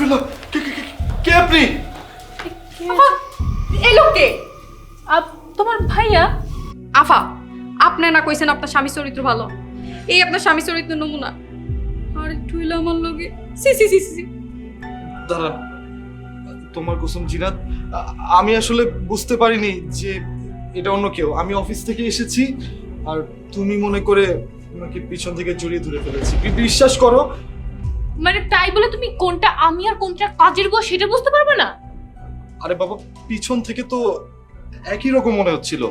লুৎফুল্লাহ কে কে কে- কে আপনি? এই লোককে। আপ তোমার ভাইয়া? আফা আপনি না কইছেন আপনার স্বামী চরিত্র ভালো। এই আপনার স্বামী চরিত্র নমুনা। আর একটু হইলে আমার লগে। সি সি সি সি দাঁড়ান তোমার কুসুম জিনাত আমি আসলে বুঝতে পারিনি যে এটা অন্য কেউ। আমি অফিস থেকে এসেছি আর তুমি মনে করে ওনাকে পিছন থেকে জড়িয়ে ধরে ফেলেছি। বিশ্বাস করো মানে তাই বলে তুমি কোনটা আমি আর কোনটা কাজের গো সেটা বুঝতে পারবে না? আরে বাবা পিছন থেকে তো একই রকম মনে হচ্ছিল।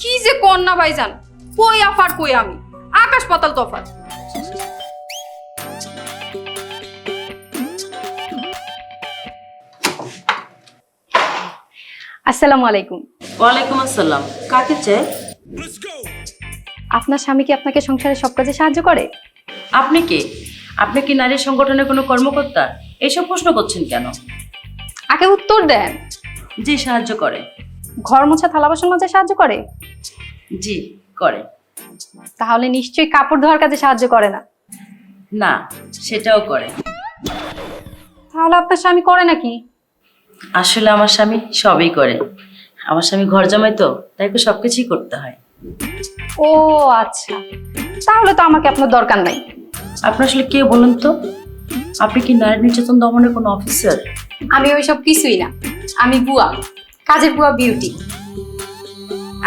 কি যে কন্যা ভাইজান কই আফার কই আমি? আকাশ পাতাল তফাৎ। আসসালামু আলাইকুম। ওয়ালাইকুম আসসালাম। কাকে চাই? আপনার স্বামী কি আপনাকে সংসারে সব কাজে সাহায্য করে? আপনি কে? আপনি কি নারী সংগঠনের কোনো কর্মকর্তা? এসব প্রশ্ন করছেন কেন? আগে উত্তর দেন। জি সাহায্য করে। ঘর মোছা থালা বাসন মাঝে সাহায্য করে? জি করে। তাহলে নিশ্চয়ই কাপড় ধোয়ার কাজে সাহায্য করে না? না সেটাও করে। তাহলে আপনার স্বামী করে নাকি? আসলে আমার স্বামী সবই করে। আমার স্বামী ঘর জামাই তো তাই তো সব কিছুই করতে হয়। ও আচ্ছা। তাহলে তো আমাকে আপনার দরকার নাই। আপনি আসলে কে বলুন তো? আপনি কি নারী নির্যাতন দমনের কোনো অফিসার আমি ওইসব কিছুই না। আমি বুয়া। কাজের বুয়া বিউটি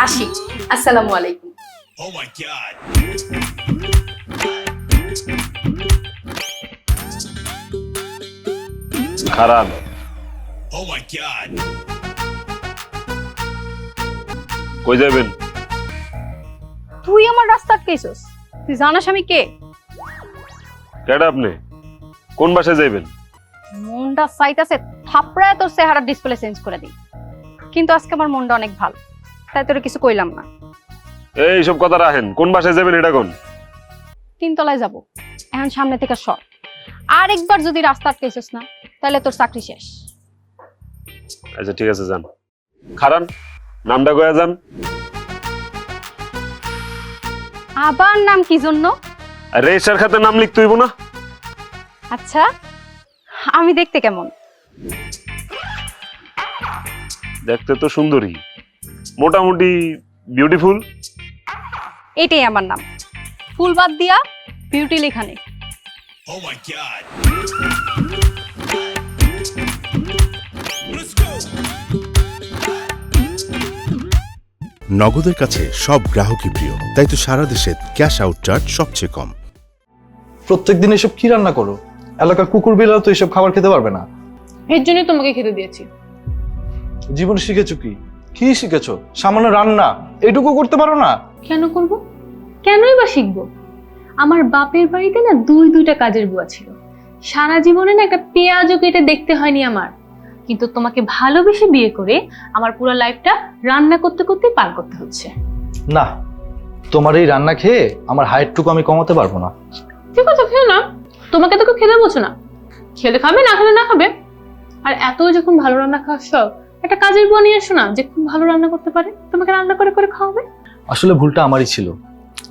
আসি। আসসালামু আলাইকুম। Oh my god. খারাপ। Oh my god. কই যাবেন? তুই আমার রাস্তা আটকেছিস তুই জানাস আমি কে? কেডা আপনি? কোন বাসায় যাইবেন? মনটা চাইতাছে থাপড়ায় তোর চেহারা ডিসপ্লে চেঞ্জ করে দিই। কিন্তু আজকে আমার মনটা অনেক ভালো তাই তোর কিছু কইলাম না। এই সব কথা রাখেন কোন বাসায় যাবেন এটা কোন? তিনতলায় যাব এখন সামনে থেকে সর। আরেকবার যদি রাস্তা আটকেছিস না তাহলে তোর চাকরি শেষ। আচ্ছা ঠিক আছে যান। খারান নামটা গয়া যান? আবার নাম কি জন্য? আর রেজিস্টার খাতে নাম লিখতে হইব না? আচ্ছা আমি দেখতে কেমন? দেখতে তো সুন্দরী। মোটামুটি বিউটিফুল এটাই আমার নাম। ফুল বাদ দিয়া বিউটি লেখানে। Oh. নগদের কাছে সব গ্রাহকই প্রিয় তাই তো সারা দেশে ক্যাশ আউট চার্জ সবচেয়ে কম। প্রত্যেক দিন এসব কি রান্না করো? এলাকার কুকুর বিড়াল তো এসব খাবার খেতে পারবে না। এর জন্যই তোমাকে খেতে দিয়েছি। জীবন শিখেছো কি? কি শিখেছো? সামান্য রান্না এটুকু করতে পারো না? কেন করব? কেনই বা শিখব? আমার বাপের বাড়িতে না দুই দুইটা কাজের বুয়া ছিল। সারা জীবনে না একটা পেঁয়াজও কেটে দেখতে হয়নি আমার। কিন্তু তোমাকে ভালোবেসে বিয়ে করে আমার পুরো লাইফটা রান্না করতে করতে পার করতে হচ্ছে। না তোমার এই রান্না খেয়ে আমার হাইটটুকু আমি কমাতে পারব না। ঠিক আছে খেয়ে না তোমাকে তো কেউ খেতে বলছো না। খেলে খাবে না খেলে না খাবে। আর এত যখন ভালো রান্না খাওয়ার শখ একটা কাজের বুয়া নিয়ে এসো না যে খুব ভালো রান্না করতে পারে তোমাকে রান্না করে করে খাওয়াবে। আসলে ভুলটা আমারই ছিল।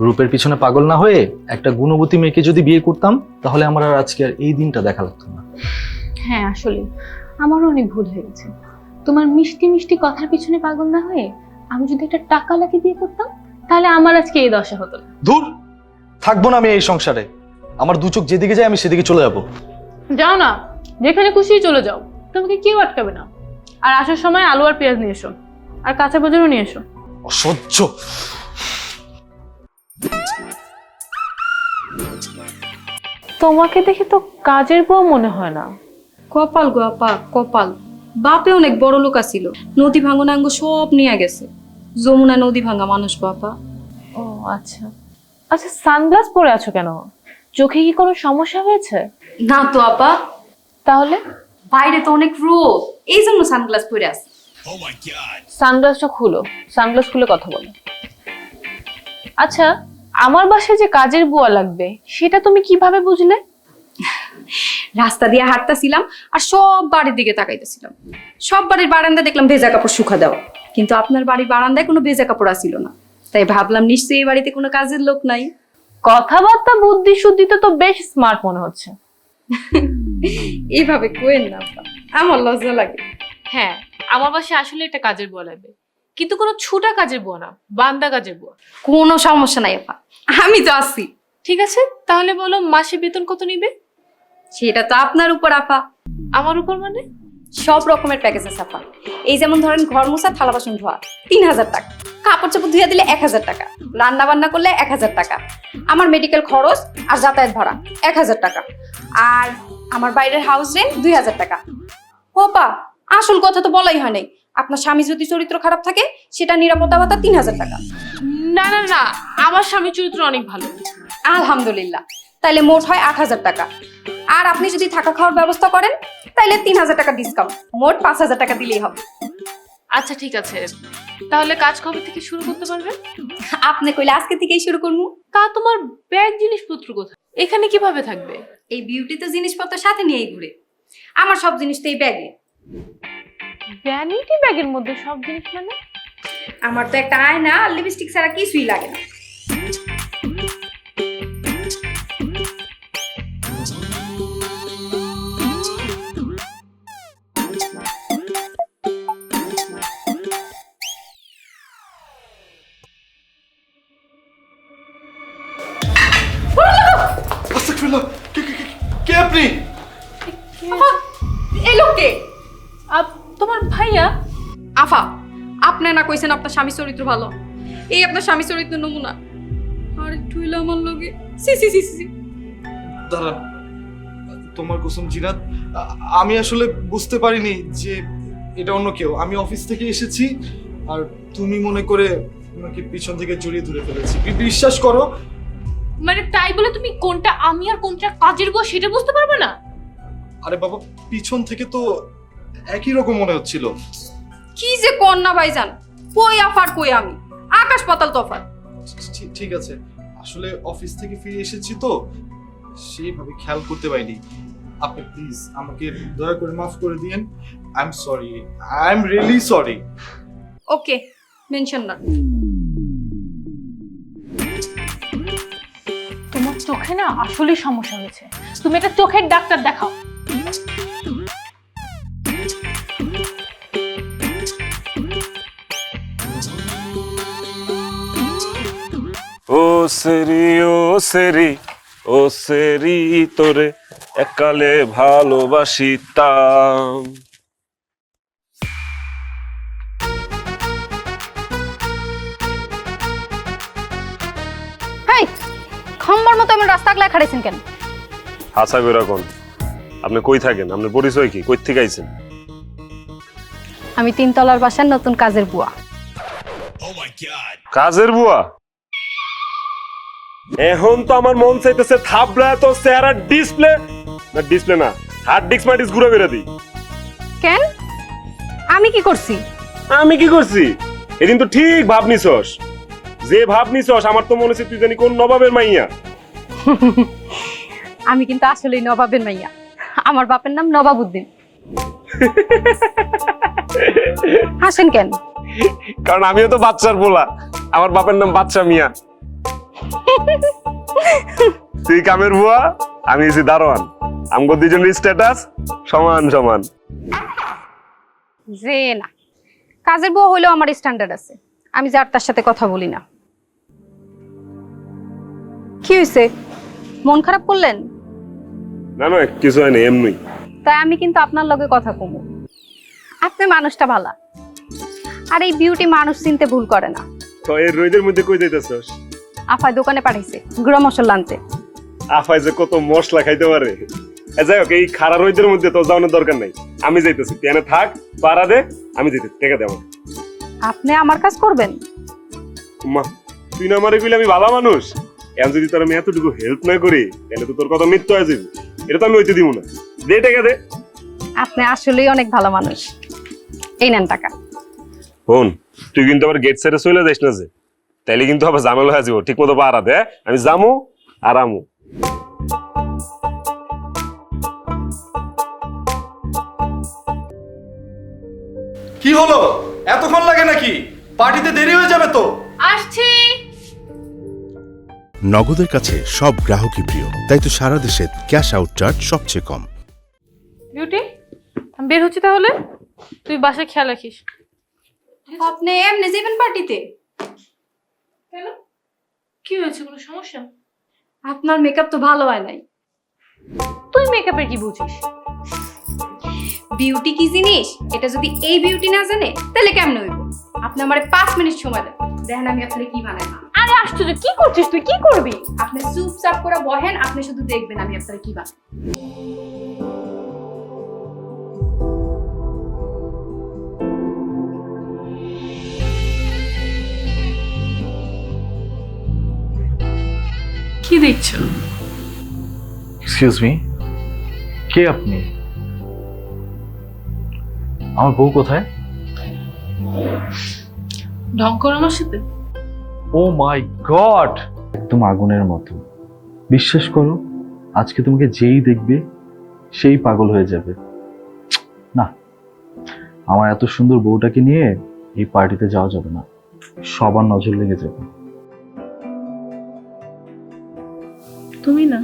রূপের পিছনে পাগল না হয়ে একটা গুণবতী মেয়েকে যদি বিয়ে করতাম তাহলে আমার আর আজকে আর এই দিনটা দেখা লাগতো না। হ্যাঁ আসলে আমারও অনেক ভুল হয়ে গেছে। তোমার মিষ্টি মিষ্টি কথার পিছনে পাগল না হয়ে আমি যদি একটা টাকা লাগিয়ে বিয়ে করতাম তাহলে আমার আজকে এই দশা হতো না। দূর! থাকব না আমি এই সংসারে। আমার দু চোখ যেদিকে যায় আমি সেদিকে চলে যাব। যাও না যেখানে খুশি চলে যাও। তোমাকে কেউ আটকাবে না। আর আসার সময় আলু আর পেঁয়াজ নিয়ে এসো। আর কাঁচা বাজারও নিয়ে এসো। অসহ্য। তোমাকে দেখে তো কাজের বউ মনে হয় না। কপাল গো আপা কপাল বাপে অনেক বড় লোক আছিল। নদী ভাঙনাঙ্গ সব নিয়ে গেছে। যমুনা নদী ভাঙা মানুষ বাপা। ও আচ্ছা। আচ্ছা সানগ্লাস পরে আছো কেন? চোখে কি কোনো সমস্যা হয়েছে? না তো আপা। তাহলে? বাইরে তো অনেক রোদ। এই জন্য সানগ্লাস পরে আছে। Oh. সানগ্লাসটা খুলো। সানগ্লাস খুলে কথা বলো। আচ্ছা আমার বাসায় যে কাজের বুয়া লাগবে সেটা তুমি কীভাবে বুঝলে? রাস্তা দিয়ে হাঁটতেছিলাম আর সব বাড়ির দিকে তাকাইতেছিলাম। সব বাড়ির বারান্দা দেখলাম ভেজা কাপড় শুকা দেওয়া। কিন্তু আপনার বাড়ির বারান্দায় কোনো ভেজা কাপড় আসিল না। তাই ভাবলাম নিশ্চয়ই এই বাড়িতে কোনো কাজের লোক নাই। কথাবার্তা বুদ্ধি শুদ্ধিতে তো বেশ স্মার্ট মনে হচ্ছে। এইভাবে কোয়েন না আমার লজ্জা লাগে। হ্যাঁ আমার বাসায় আসলে একটা কাজের বুয়া লাগবে কিন্তু কোনো ছুটা কাজের বুয়া না বান্দা কাজের বুয়া কোনো সমস্যা নাই আপা। আমি তো আছি। ঠিক আছে তাহলে বলো মাসে বেতন কত নিবে? সেটা তো আপনার উপর আপা। আমার উপর মানে? সব রকমের প্যাকেজ আছে আপা। এই যেমন ধরেন ঘর মোছা থালা বাসন ধোয়া তিন হাজার টাকা। কাপড় চাপড় ধুয়ে দিলে এক হাজার টাকা। রান্না বান্না করলে এক হাজার টাকা। আমার মেডিকেল খরচ আর যাতায়াত ভাড়া এক হাজার টাকা। আর আমার বাইরের হাউস রেন্ট দুই হাজার টাকা। হোপা আসল কথা তো বলাই হয় নাই। আপনার স্বামী যদি চরিত্র খারাপ থাকে সেটা নিরাপত্তা ভাতা তিন হাজার টাকা। না না না আমার স্বামী চরিত্র অনেক ভালো। আলহামদুলিল্লাহ। তাইলে মোট হয় আট হাজার টাকা। আর আপনি যদি থাকা খাওয়ার ব্যবস্থা করেন তাইলে তিন হাজার টাকা ডিসকাউন্ট মোট পাঁচ হাজার টাকা দিলেই হবে। আচ্ছা ঠিক আছে। তাহলে কাজ কবে থেকে শুরু করতে পারবে? আপনি কইলে আজকে থেকেই শুরু করব। তা তোমার ব্যাগ জিনিসপত্র কোথায়? এখানে কীভাবে থাকবে? এই বিউটি তো জিনিসপত্র সাথে নিয়েই ঘুরে। আমার সব জিনিস তো এই ব্যাগে। ভ্যানিটি ব্যাগের মধ্যে সব জিনিস মানে? আমার তো একটা আয়না আর লিপস্টিক ছাড়া কিছুই লাগে না। আপনি আপনার স্বামী চরিত্র ভালো। এই আপনার স্বামী চরিত্র নমুনা। আর একটু হইল আমার লগে। সি সি সি সি দাঁড়ান তোমার কুসুম জিনাত আমি আসলে বুঝতে পারিনি যে এটা অন্য কেউ। আমি অফিস থেকে এসেছি আর তুমি মনে করে ওনাকে পিছন থেকে জড়িয়ে ধরে ফেলেছি। বিশ্বাস করো। মানে তাই বলে তুমি কোনটা আমি আর কোনটা কাজের বুয়া সেটা বুঝতে পারবে না? আরে বাবা পিছন থেকে তো একই রকম মনে হচ্ছিল। কি যে কন্যা ভাইজান। কই আফার কই আমি? আকাশ পাতাল ঠিক- ঠিক আছে। আসলে অফিস থেকে ফিরে এসেছি তো সেইভাবে খেয়াল করতে পারিনি। আপনি প্লিজ আমাকে দয়া করে মাফ করে দিয়েন। I am sorry I am really sorry okay mention না। তোমার চোখে না আসলে সমস্যা হয়েছে। তুমি একটা চোখের ডাক্তার দেখাও। সেরি ও সেরি ও সেরি তোরে একালে ভালোবাসিতাম। হাই খম্বার মতো আমার রাস্তা আগলা খাড়াইছেন কেন? হাসা করে কোন আপনি কই থাকেন? আপনার পরিচয় কি? কই থেকে আইছেন? আমি তিনতলার বাসার নতুন কাজের বুয়া। Oh. কাজের বুয়া? এখন তো আমার মন চাইতেছে থাবড়া তো চেহারা ডিসপ্লে না ডিসপ্লে না হার্ড ডিস্ক মার্ডিস ঘুরে বেড়ে দিই। কেন? আমি কি করছি? আমি কি করছি? এদিন তো ঠিক ভাব নিছস। যে ভাব নিছস আমার তো মনে হচ্ছে তুই জানি কোন নবাবের মাইয়া। আমি কিন্তু আসলেই নবাবের মাইয়া। আমার বাপের নাম নবাবউদ্দিন। হাসেন কেন? কারণ আমিও তো বাচ্চার বলা আমার বাপের নাম বাচ্চা মিয়া। তুই কামের বুয়া আমি এসি দারোয়ান। আমগো দুজনের স্ট্যাটাস সমান সমান। যে না। কাজের বুয়া হইলেও আমার স্ট্যান্ডার্ড আছে। আমি যার তার সাথে কথা বলি না। কি হয়েছে মন খারাপ করলেন? না নয় কিছু হয়নি এমনি। তাই আমি কিন্তু আপনার লগে কথা কমু। আপনি মানুষটা ভালা। আর এই বিউটি মানুষ চিনতে ভুল করে না। তো এই রোদের মধ্যে কই আফায় দোকানে পাঠাইছে গুঁড়ো মশলা আনতে। আফাই যে কত মশলা খাইতে পারে। এ যাই হোক এই খারা রোদের মধ্যে তো যাওয়ানোর দরকার নাই। আমি যাইতেছি তুই থাক পাড়া দে আমি যাইতেছি টেকা দে আমার আপনি আমার কাজ করবেন? মা তুই না আমারে কইলে আমি ভালো মানুষ। এখন যদি তোর আমি এতটুকু হেল্প না করি তাহলে তো তোর কথা মৃত্যু হয়ে যাবে। এটা তো আমি হইতে দিব না। দে টাকা দে। আপনি আসলেই অনেক ভালো মানুষ। এই নেন টাকা। শোন তুই কিন্তু আবার গেট সাইডে চলে যাইস না যে। তাইলে কিন্তু আবার ঝামেলা হয়ে যাব। ঠিক মতো পাড়া দে আমি জামু আর আমু। কি হলো? এতক্ষণ লাগে নাকি? পার্টিতে দেরি হয়ে যাবে তো। আসছি। নগদের কাছে সব গ্রাহকই প্রিয় তাই তো সারা দেশে ক্যাশ আউট চার্জ সবচেয়ে কম। বিউটি আমি বের হচ্ছি তাহলে? তুই বাসায় খেয়াল রাখিস। আপনি এমনি যাবেন পার্টিতে? কেন? কি হয়েছে কোনো সমস্যা? আপনার মেকআপ তো ভালো হয় নাই। তুই মেকআপের কি বুঝিস? বিউটি কি জিনিস? এটা যদি এই বিউটি না জানে তাহলে কেমন হইব? আপনি আমার পাঁচ মিনিট সময় দেন। দেখেন আমি আপনাকে কি বানাই। আরে আশ্চর্য কি করছিস তুই? কি করবি? আপনি চুপচাপ করে বহেন আপনি শুধু দেখবেন আমি আপনার কি বানাই। কি দেখছ এক্সকিউজ মি কে আপনি? আমার বউ কোথায়? ঢং করো আমার সাথে? Oh my god! একদম আগুনের মতো। বিশ্বাস করো আজকে তোমাকে যেই দেখবে সেই পাগল হয়ে যাবে। না আমার এত সুন্দর বউটাকে নিয়ে এই পার্টিতে যাওয়া যাবে না। সবার নজর লেগে যাবে। তুমি না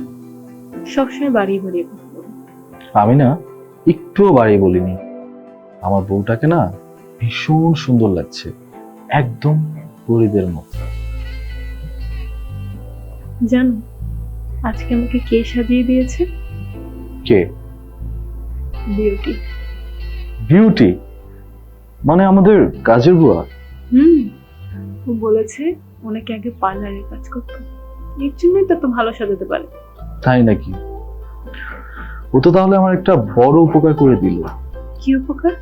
সবসময় বাড়িয়ে বাড়িয়ে আমি না একটুও বাড়িয়ে বলিনি। আমার বউটাকে না ভীষণ সুন্দর লাগছে একদম পরিদের মতো। জানো আজকে আমাকে কে সাজিয়ে দিয়েছে? কে? বিউটি। বিউটি? মানে আমাদের কাজের বুয়া? হুম ও বলেছে ওনাকে আগে পার্লারের কাজ করতো। এর জন্যই তো এত ভালো সাজাতে পারে। তাই নাকি? ও তো তাহলে আমার একটা বড় উপকার করে দিল। কি উপকার?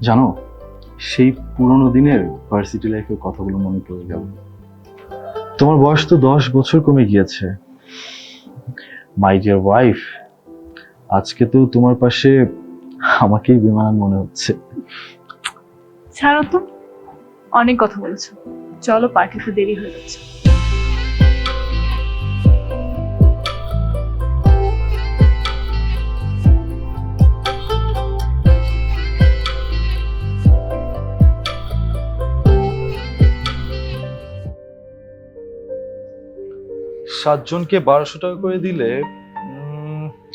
জানো সেই পুরোনো দিনের ভার্সিটি লাইফের কথাগুলো মনে পড়ে গেল। তোমার বয়স তো দশ বছর কমে গিয়েছে। মাই ডিয়ার ওয়াইফ আজকে তো তোমার পাশে আমাকেই বিমান মনে হচ্ছে। ছাড়ো তো অনেক কথা বলেছ। চলো পার্টিতে দেরি হয়ে যাচ্ছে। সাতজনকে বারোশো টাকা করে দিলে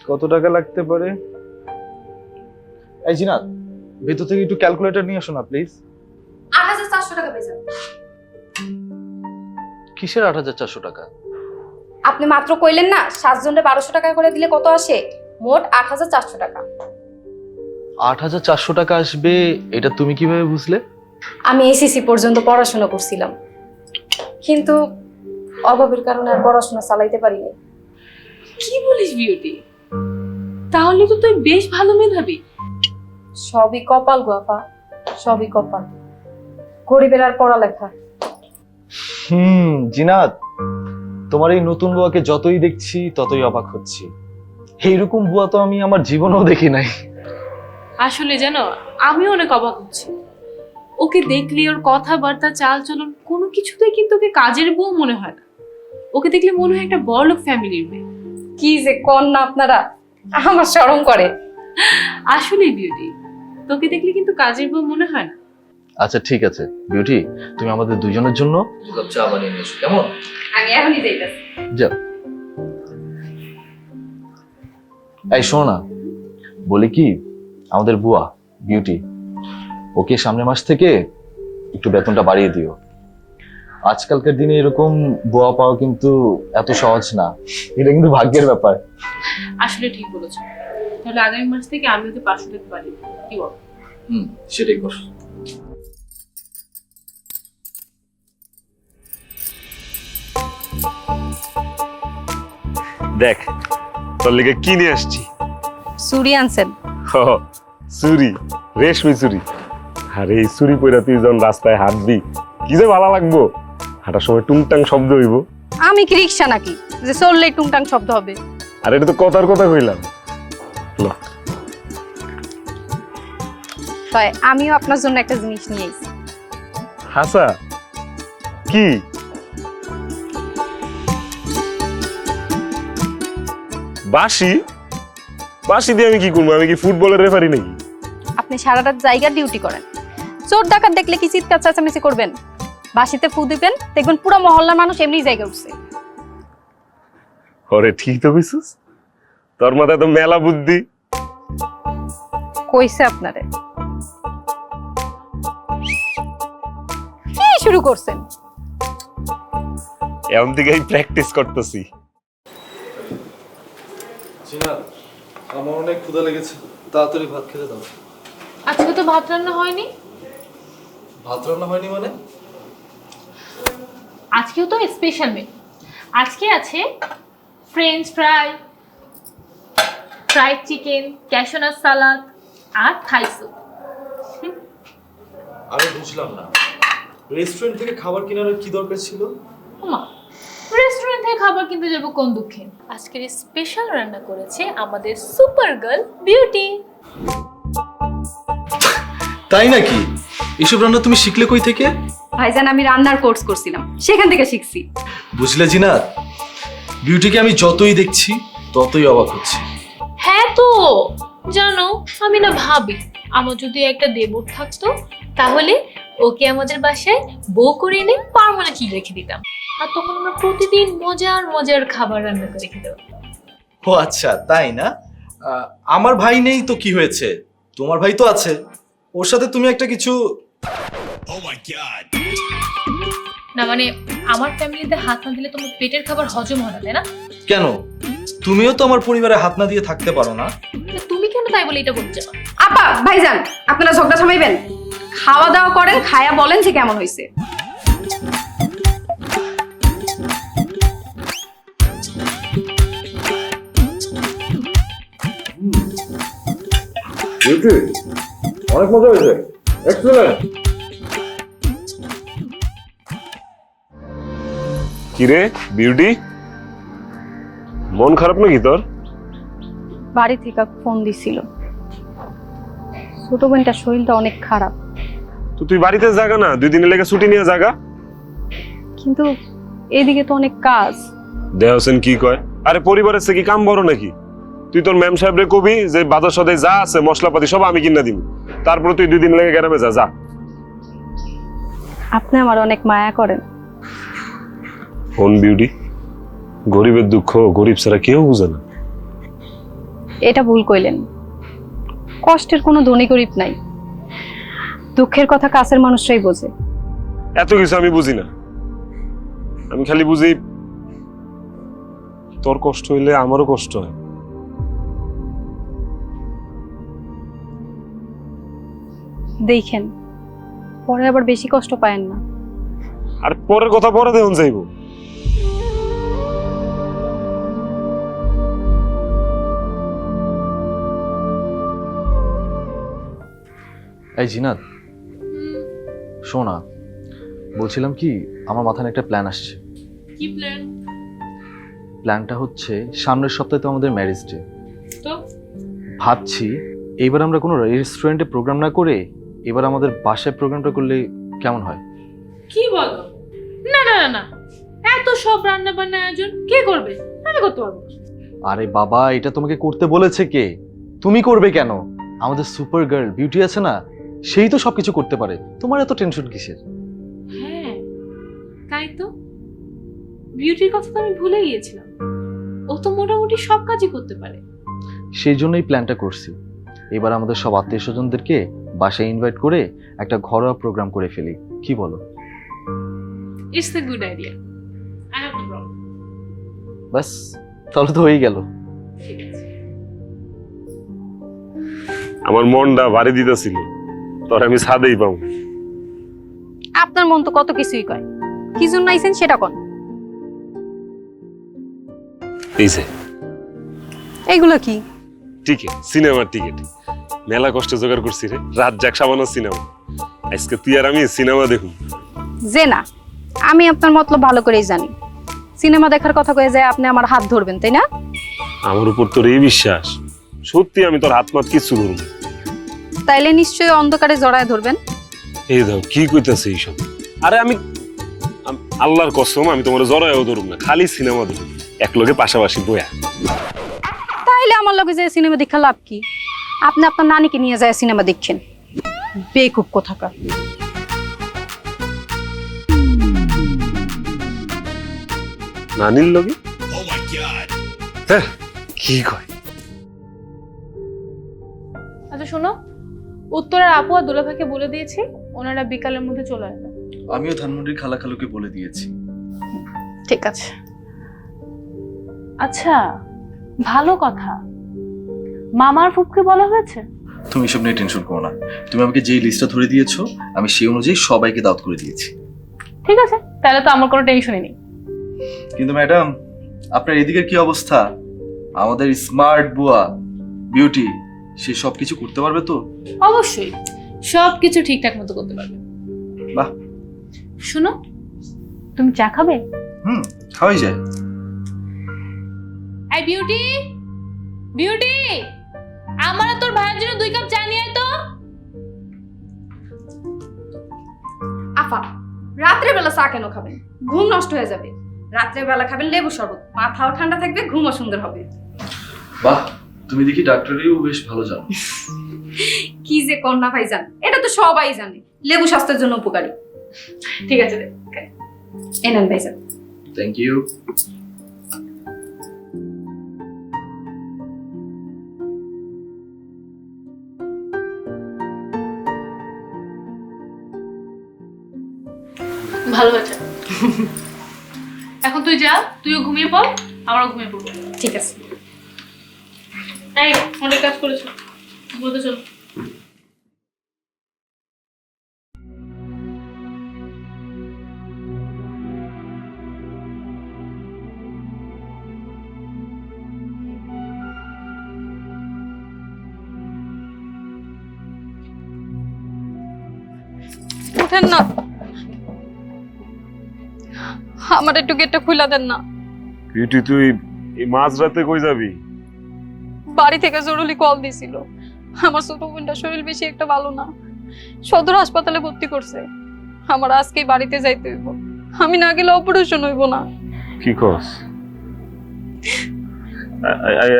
কত টাকা লাগতে পারে? এই জিনাত ভেতর থেকে একটু ক্যালকুলেটর নিয়ে আসো না প্লিজ আট হাজার চারশো টাকা পেয়েছেন কিসের আট হাজার চারশো টাকা? আপনি মাত্র কইলেন না সাতজনের বারোশো টাকা করে দিলে কত আসে? মোট আট হাজার চারশো টাকা। আট হাজার চারশো টাকা আসবে এটা তুমি কীভাবে বুঝলে? আমি এসিসি পর্যন্ত পড়াশোনা করছিলাম। কিন্তু অভাবের কারণে আর পড়াশোনা চালাইতে পারিনি। কি বলিস বিউটি? তাহলে তো তুই বেশ ভালো মেধাবী। সবই কপাল গোয়াপা সবই কপাল। গরিবের আর পড়ালেখা। হুম জিনাত তোমার এই নতুন বুয়াকে যতই দেখছি ততই অবাক হচ্ছি। এইরকম বুয়া তো আমি আমার জীবনেও দেখি নাই। আসলে জানো আমিও অনেক অবাক হচ্ছি। ওকে দেখলে ওর কথাবার্তা চাল চলন কোনো কিছুতেই কিন্তু ওকে কাজের বউ মনে হয় না। ওকে দেখলে মনে হয় একটা বড়লোক ফ্যামিলির মেয়ে। কি যে কন না আপনারা আমার শরম করে। আসলেই বিউটি তোকে দেখলে কিন্তু কাজের বউ মনে হয় না। আচ্ছা ঠিক আছে। বিউটি তুমি আমাদের দুজনের জন্য কাপ চা বানিয়ে নিয়ে এসো কেমন? আমি এখনই যাইতেছি। যাও। এই শোনো না বলি কি আমাদের বুয়া বিউটি ওকে সামনের মাস থেকে একটু বেতনটা বাড়িয়ে দিও। আজকালকার দিনে এরকম বুয়া পাওয়া কিন্তু এত সহজ না। এটা কিন্তু ভাগ্যের ব্যাপার। আসলে ঠিক বলেছ। তাহলে আগামী মাস থেকে আমি ওকে পাঁচশো টাকা পারি কি বল? হুম সেটাই কর। দেখ তোর লেগে কি নিয়ে আসছি? সুরি আনছেন। হ, চুরি রেশমি চুরি। আর এই চুরি পইরা তুই যখন রাস্তায় হাঁটবি। কি যে ভালো লাগবো? হাঁটার সময় টুংটাং শব্দ হইব। আমি কি রিক্সা নাকি? যে চললেই টুংটাং শব্দ হবে। আর এটা তো কথার কথা কইলাম। ল, তাই আমিও আপনার জন্য একটা জিনিস নিয়ে এসেছি হাসা? কি? বাসি বাসি দিয়ে আমি কি করব? আমি কি ফুটবলের রেফারি নাকি? আপনি সারা রাত জায়গা ডিউটি করেন। চোর ডাকাত দেখলে কি চিৎকার চেঁচামেচি করবেন? বাসিতে ফু দিবেন দেখবেন পুরো মহল্লার মানুষ এমনি জায়গা উঠছে। ওরে ঠিক তো কইছিস তোর মাথায় তো মেলা বুদ্ধি। কইছে আপনারে। কি শুরু করছেন? এমন থেকেই প্র্যাকটিস করতেছি। আমার অনেক ক্ষুধা লেগেছে। তাড়াতাড়ি ভাত খেতে দাও। আজকে তো ভাত রান্না হয়নি। ভাত রান্না হয়নি মানে? আজকেও তো স্পেশাল মেনু আজকে আছে ফ্রেঞ্চ ফ্রাই ফ্রাইড চিকেন ক্যাশনার সালাদ আর থাই স্যুপ আমি বুঝলাম না। রেস্টুরেন্ট থেকে খাবার কেনার কি দরকার ছিল? ওমা রেস্টুরেন্ট থেকে খাবার কিনতে যাব কোন দুঃখে? আজকের স্পেশাল রান্না করেছে আমাদের সুপার গার্ল বিউটি তাই নাকি? এসব রান্না তুমি শিখলে কই থেকে? ভাইজান আমি রান্নার কোর্স করছিলাম। সেখান থেকে শিখছি। বুঝলে জিনাত বিউটিকে আমি যতই দেখছি ততই অবাক হচ্ছি। হ্যাঁ তো জানো আমি না ভাবি আমার যদি একটা দেবর থাকতো তাহলে ওকে আমাদের বাসায় বউ করে এনে পারমানেন্টলি রেখে দিতাম। আর তখন আমরা প্রতিদিন মজার মজার খাবার রান্না করে খেতাম ও আচ্ছা তাই না? আহ, আমার ভাই নেই তো কি হয়েছে? তোমার ভাই তো আছে। ওর সাথে তুমি একটা কিছু. না মানে আমার ফ্যামিলিতে হাত না দিলে তোমার পেটের খাবার হজম হয় না তাই না? কেন? তুমিও তো আমার পরিবারে হাত না দিয়ে থাকতে পারো না। তা তুমি কেন তাই বলে এটা বলছো? আপা ভাইজান আপনারা ঝগড়া থামাইবেন। খাওয়া দাওয়া করেন খায়া বলেন যে কেমন হয়েছে অনেক মজা হয়েছে। এক্সেলেন্ট কিরে বিউটি? মন খারাপ নাকি তোর? বাড়ি থেকে ফোন দিছিল। ছোট বোনটার শরীরটা অনেক খারাপ। তো তুই বাড়িতে জাগা না? দুই দিনের লেগে ছুটি নিয়ে জাগা। কিন্তু এদিকে তো অনেক কাজ। দেহ হোসেন কি কয়? আরে পরিবারের সে কি কাম বড় নাকি? তুই তোর ম্যাম সাহেবরে কবি যে বাজার সদাই যা আছে মশলাপাতি সব আমি কিনা দিব। তারপর তুই দুই দিন লেগে গ্রামে যা যা। আপনি আমার অনেক মায়া করেন। ফোন বিউটি গরিবের দুঃখ গরিব ছাড়া কেউ বুঝে না। এটা ভুল কইলেন। কষ্টের কোনো ধনী গরিব নাই। দুঃখের কথা কাছের মানুষরাই বোঝে। এত কিছু আমি বুঝি না। আমি খালি বুঝি তোর কষ্ট হইলে আমারও কষ্ট হয়। দেখেন পরে আবার বেশি কষ্ট পায়েন না। আর পরের কথা পরে দেখুন যাইব। এই জিনাত শোনা বলছিলাম কি আমার মাথায় একটা প্ল্যান আসছে। কি প্ল্যান প্ল্যানটা হচ্ছে সামনের সপ্তাহে তো আমাদের ম্যারেজ ডে তো? ভাবছি এইবার আমরা কোনো রেস্টুরেন্টে প্রোগ্রাম না করে এবার আমাদের বাসায় প্রোগ্রামটা করলে কেমন হয়? কি বলো? না না না না। এত সব রান্না বান্না আয়োজন কে করবে? আমি করতে পারব না। আরে বাবা এটা তোমাকে করতে বলেছে কে? তুমি করবে কেন? আমাদের সুপার গার্ল বিউটি আছে না? সেই তো সবকিছু করতে পারে। তোমার এত টেনশন কিসের? হ্যাঁ তাই তো। বিউটির কথা তো আমি ভুলে গিয়েছিলাম। ও তো মোটামুটি সব কাজই করতে পারে। সেই জন্যই প্ল্যানটা করছি। এবার আমাদের সব আত্মীয় স্বজনদেরকে বাসায় ইনভাইট করে একটা ঘরোয়া প্রোগ্রাম করে ফেলি। কি বলো? It's a good idea I have no problem ব্যাস তাহলে তো হয়েই গেল। ঠিক আছে। আমার মনটা ভারী দিতেছিল তোর আমি ছাদেই পাবো। আপনার মন তো কত কিছুই কয়। কি জন্য আইছেন সেটা কোন? এই এইগুলো কি? টিকিট সিনেমার টিকিট মেলা কষ্ট জোগাড় করছি রে। রাত যাক সামান্য সিনেমা আজকে তুই আর আমি সিনেমা দেখুন। যে না আমি আপনার মতলব ভালো করেই জানি। সিনেমা দেখার কথা কয়ে যায় আপনি আমার হাত ধরবেন তাই না? আমার উপর তোর এই বিশ্বাস। সত্যি আমি তোর হাত মাত কিছু ধরবো। তাইলে নিশ্চয়ই অন্ধকারে জড়ায় ধরবেন। এই দাও কি কইতাছে এইসব? আরে আমি আল্লাহর কসম আমি তোমার জরায়ও ধরুম না খালি সিনেমা দেখুন এক লগে পাশাপাশি বয়া। তাইলে আমার লগে যে সিনেমা দেখা লাভ কি? আপনি আপনার নানিকে নিয়ে যায় সিনেমা দেখছেন। বেকুব কোথাকার। নানির লগে? Oh. হ্যাঁ কি কয়? আচ্ছা শোনো উত্তরার আপু আর দুলাভাইকে বলে দিয়েছি ওনারা বিকালের মধ্যে চলে আসবে। আমিও ধানমন্ডির খালা খালুকে বলে দিয়েছি। ঠিক আছে। আচ্ছা ভালো কথা। মামার ফুপকে বলা হয়েছে? তুমি এসব নিয়ে টেনশন করো না। তুমি আমাকে যেই লিস্টটা ধরে দিয়েছ আমি সেই অনুযায়ী সবাইকে দাওয়াত করে দিয়েছি। ঠিক আছে তাহলে তো আমার কোনো টেনশনই নেই। কিন্তু ম্যাডাম আপনার এদিকের কি অবস্থা? আমাদের স্মার্ট বুয়া বিউটি সে সব কিছু করতে পারবে তো? অবশ্যই সব কিছু ঠিকঠাক মতো করতে পারবে। বাহ। শোনো তুমি চা খাবে? হুম খাওয়াই যায়। এই বিউটি বিউটি আমার তোর ভাইয়ের জন্য দুই কাপ চা নিয়ে তো। আফা রাত্রের বেলা চা কেন খাবেন? ঘুম নষ্ট হয়ে যাবে। রাত্রের বেলা খাবেন লেবু শরবত। মাথাও ঠান্ডা থাকবে ঘুমও সুন্দর হবে। বাহ তুমি দেখি ডাক্তারিও বেশ ভালো জানো। কি যে কন্যা ভাইজান এটা তো সবাই জানে। লেবু স্বাস্থ্যের জন্য উপকারী। ঠিক আছে এনেন ভাইজান। থ্যাংক ইউ ভালো হয়েছে। এখন তুই যা তুইও ঘুমিয়ে পড় আমারও ঘুমিয়ে পড়ব। ঠিক আছে। তাই অনেক কাজ করেছ। বলতে চলো। উঠেন না। আমার একটু গেটটা খুলে দেন না। বিউটি তুই এই মাঝরাতে কই যাবি? বাড়ি থেকে জরুরি কল দিছিল। আমার ছোট বোনটা শরীর বেশি একটা ভালো না। সদর হাসপাতালে ভর্তি করছে। আমার আজকেই বাড়িতে যাইতে হইব। আমি না গেলে অপারেশন হইব না। কি কস?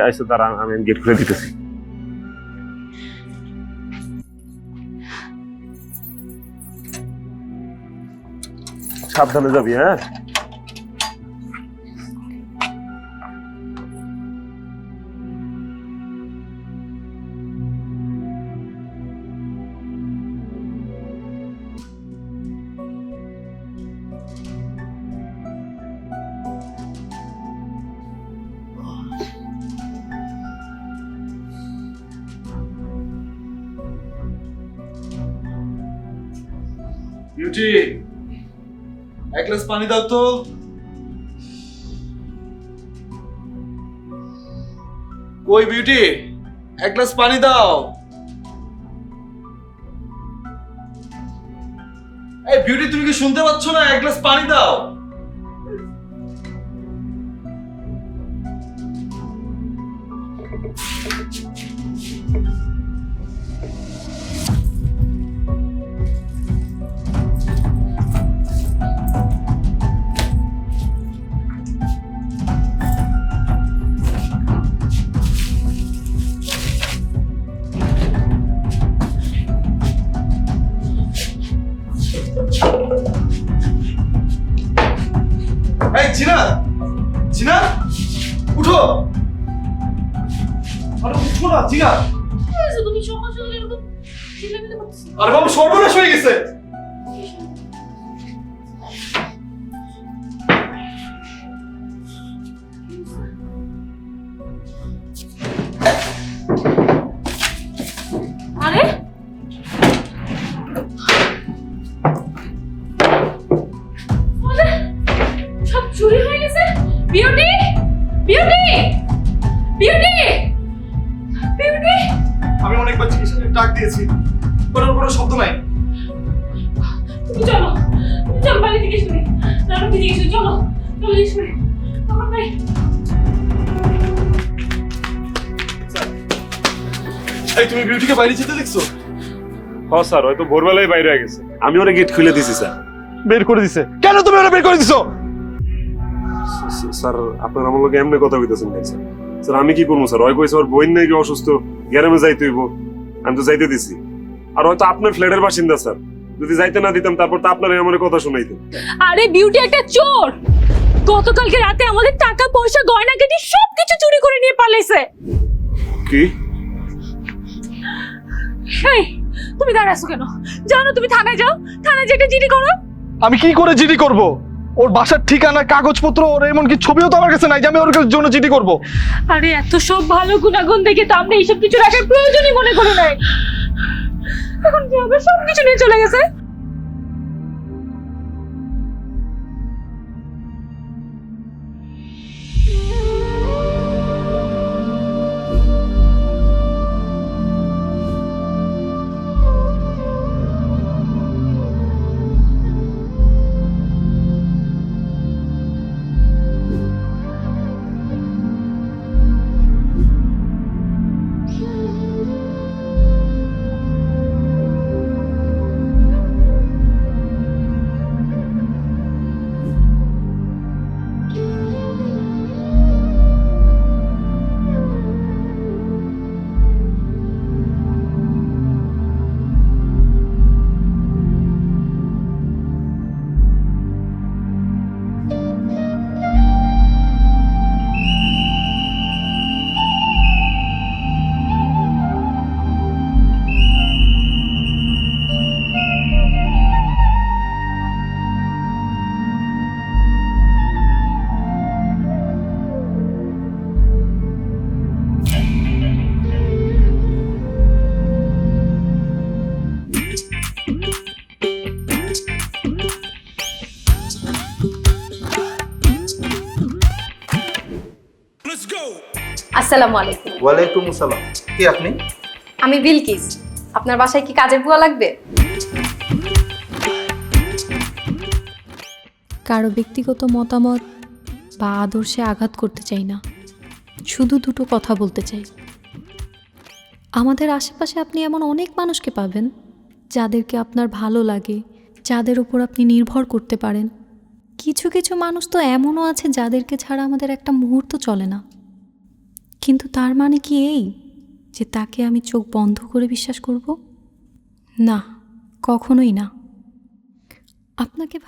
আচ্ছা তারা আমি গেট খুলে দিতেছি। সাবধানে যাবি হ্যাঁ? গ্লাস পানি দাও তো। কই বিউটি? এক গ্লাস পানি দাও। এই বিউটি, তুমি কি শুনতে পাচ্ছ না? এক গ্লাস পানি দাও। স্যার হয়তো ভোরবেলায় বাইরে হয়ে গেছে। আমি ওরা গেট খুলে দিছি স্যার। বের করে দিছে। কেন তুমি ওরা বের করে দিছো? স্যার আপনার আমার লোক এমনি কথা কইতেছেন কেন স্যার? স্যার আমি কি করব স্যার? ওই কইছে ওর বইন নাকি অসুস্থ গ্যারামে যাইতে হইব। আমি তো যাইতে দিছি। আর হয়তো আপনার ফ্ল্যাটের বাসিন্দা স্যার। যদি যাইতে না দিতাম তারপর তো আপনার আমার কথা শুনাইতেন। আরে বিউটি একটা চোর! গতকালকে রাতে আমাদের টাকা পয়সা গয়না কেটে সবকিছু চুরি করে নিয়ে পালাইছে। কি? এই তুমি দাঁড়ায় আছো কেন? জানো তুমি থানায় যাও থানায় যেটা জিডি করো। আমি কি করে জিডি করব? ওর বাসার ঠিকানা কাগজপত্র ওর এমনকি ছবিও তো আমার কাছে নাই যে আমি ওর জন্য জিডি করব? আরে এত সব ভালো গুণাগুণ দেখে তো আমরা এইসব কিছু রাখার প্রয়োজনই মনে করি নাই। এখন কি হবে? সব কিছু নিয়ে চলে গেছে। আসসালামু আলাইকুম। ওয়ালাইকুম আসসালাম। কি আপনি? আমি বিলকিস। আপনার বাসায় কি কাজের বুয়া লাগবে? কারও ব্যক্তিগত মতামত বা আদর্শে আঘাত করতে চাই না। শুধু দুটো কথা বলতে চাই। আমাদের আশেপাশে আপনি এমন অনেক মানুষকে পাবেন যাদেরকে আপনার ভালো লাগে যাদের উপর আপনি নির্ভর করতে পারেন। কিছু কিছু মানুষ তো এমনও আছে যাদেরকে ছাড়া আমাদের একটা মুহূর্ত চলে না। কিন্তু তার মানে কি এই, যে তাকে আমি চোখ বন্ধ করে বিশ্বাস করব? না, কখনোই না। আপনাকে